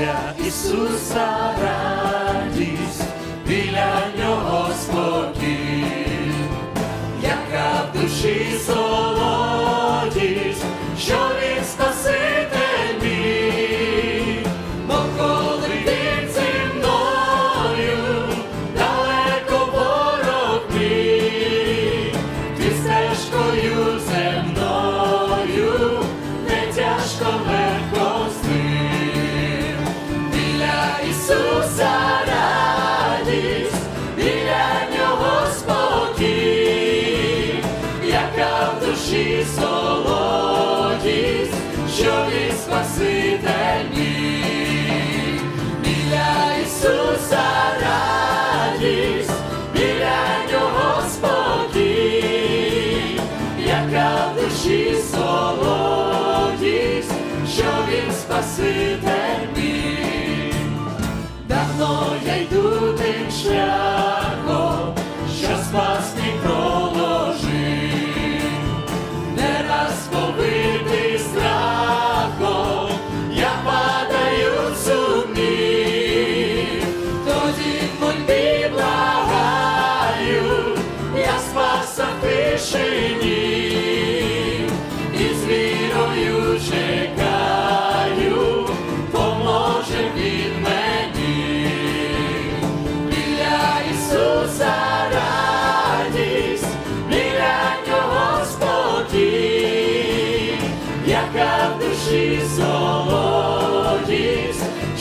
біля Ісуса радість, біля нього спокій, яка в душі солодість, що він спаситель мій, бо коли він зі далеко ворог мій, ти Радість, біля нього яка в душі солодість, що він спаситель мій. Біля радість, біля нього яка в душі солодість, що він спаситель. Давно я йду тим шляхом,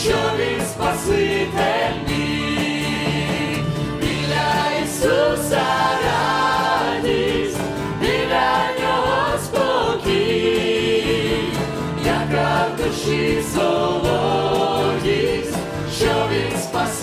що він спаситель мій. біля Ісуса радість, біля нього спокій, яка в душі солодість, що він спаситель.